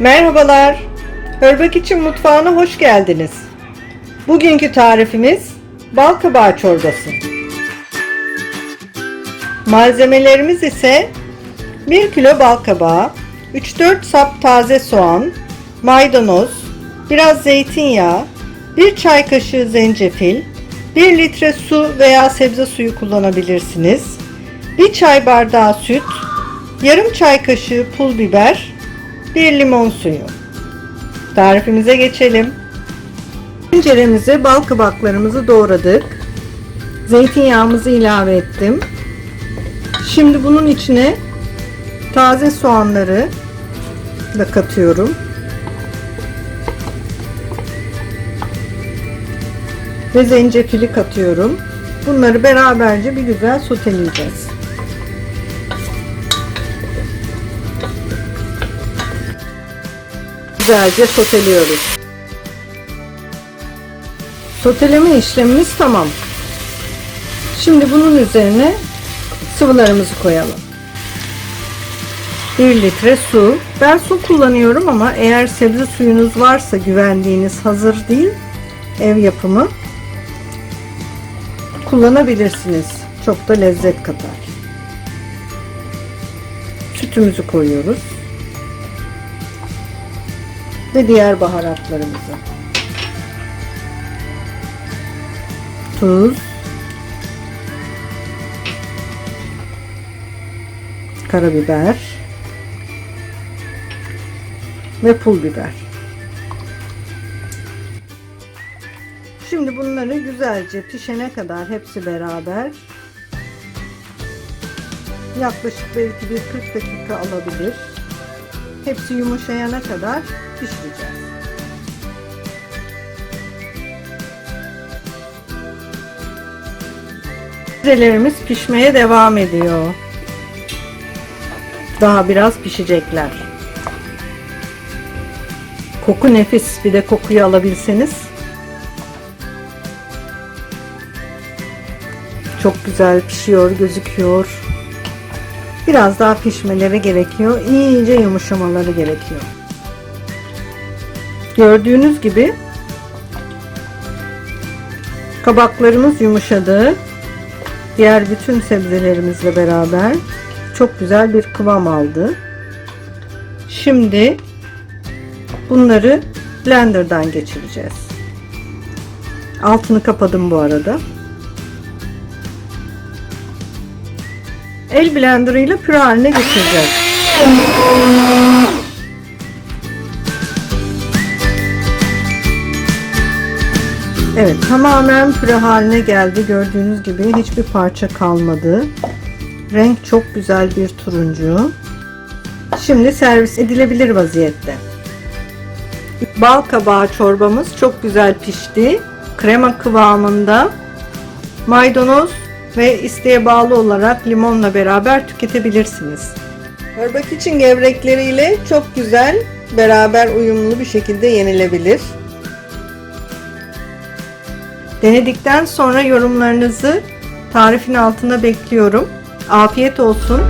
Merhabalar. Hörbek için mutfağına hoş geldiniz. Bugünkü tarifimiz bal kabağı çorbası. Malzemelerimiz ise 1 kilo bal kabağı, 3-4 sap taze soğan, maydanoz, biraz zeytinyağı, 1 çay kaşığı zencefil, 1 litre su veya sebze suyu kullanabilirsiniz. 1 çay bardağı süt, yarım çay kaşığı pul biber, 1 limon suyu. Tarifimize geçelim. Tenceremize bal kabaklarımızı doğradık. Zeytinyağımızı ilave ettim. Şimdi bunun içine taze soğanları da katıyorum. Ve zencefili katıyorum. Bunları beraberce bir güzel soteleyeceğiz. Güzelce soteliyoruz. Soteleme işlemimiz tamam. Şimdi bunun üzerine sıvılarımızı koyalım. 1 litre su. Ben su kullanıyorum ama eğer sebze suyunuz varsa güvendiğiniz hazır değil ev yapımı kullanabilirsiniz. Çok da lezzet katar. Sütümüzü koyuyoruz. Ve diğer baharatlarımızı. Tuz. Karabiber. Ve pul biber. Şimdi bunları güzelce pişene kadar hepsi beraber yaklaşık belki bir 40 dakika alabilir. Hepsi yumuşayana kadar pişireceğiz. Sebzelerimiz pişmeye devam ediyor. Daha biraz pişecekler. Koku nefis. Bir de kokuyu alabilseniz. Çok güzel pişiyor, gözüküyor. Biraz daha pişmeleri gerekiyor. İyice yumuşamaları gerekiyor. Gördüğünüz gibi kabaklarımız yumuşadı. Diğer bütün sebzelerimizle beraber çok güzel bir kıvam aldı. Şimdi bunları blenderdan geçireceğiz. Altını kapadım bu arada. El blenderıyla püre haline getireceğiz. Evet tamamen püre haline geldi. Gördüğünüz gibi hiçbir parça kalmadı. Renk çok güzel bir turuncu. Şimdi servis edilebilir vaziyette. Bal kabağı çorbamız çok güzel pişti. Krema kıvamında. Maydanoz ve isteğe bağlı olarak limonla beraber tüketebilirsiniz. Hörbek için gevrekleriyle çok güzel beraber uyumlu bir şekilde yenilebilir. Denedikten sonra yorumlarınızı tarifin altına bekliyorum. Afiyet olsun.